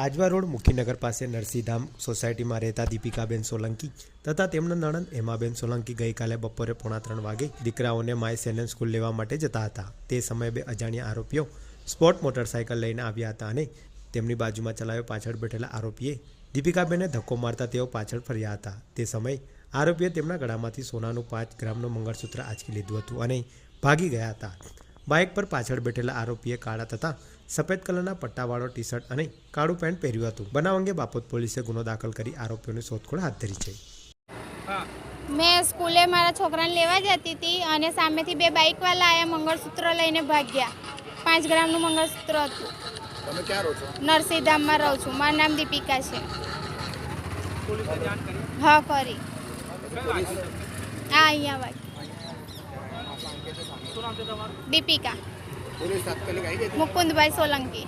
Ajwa road મુખીનગર પાસે નરસિંહધામ સોસાયટીમાં રહેતા દીપિકાબેન સોલંકી તથા તેમના નણંદ એમાબેન સોલંકી ગઈકાલે બપોરે પોણા ત્રણ વાગે દીકરાઓને માય સેનન સ્કૂલ લેવા માટે જતા હતા. તે સમયે બે અજાણ્યા આરોપીઓ સ્પોર્ટ મોટરસાયકલ લઈને આવ્યા હતા અને તેમની બાજુમાં ચલાવ્યો પાછળ બેઠેલા આરોપીએ દીપિકાબેનને ધક્કો મારતા તેઓ પાછળ ફર્યા હતા. તે સમયે આરોપીએ તેમના ગળામાંથી સોનાનું પાંચ ગ્રામનું મંગળસૂત્ર આંચકી લીધું હતું અને ભાગી ગયા હતા. બાઇક પર પાછળ બેઠેલા આરોપીએ કાળા તથા સફેદ કલરના પટ્ટાવાળો ટી શર્ટ અને કાળું પેન્ટ પહેર્યું હતું. બનાવ અંગે બાપોદ પોલીસે ગુનો દાખલ કરી આરોપીઓની શોધખોળ હાથ ધરી છે. મેં સ્કૂલે મારા છોકરાને લેવા જતી હતી અને સામેથી બે બાઇકવાલા આવ્યા મંગળસૂત્ર લઈને ભાગ્યા. પાંચ ગ્રામનું મંગળસૂત્ર હતું. તમે ક્યાં રહો છો? નરસિંહધામમાં રહું છું. મારું નામ દીપિકા છે. હા જાણ કરી? હા અહીંયા શું નામ છે તમારું? દીપિકા. પોલીસ તાત્કાલિક આવી ગઈ મુકુંદભાઈ સોલંકી.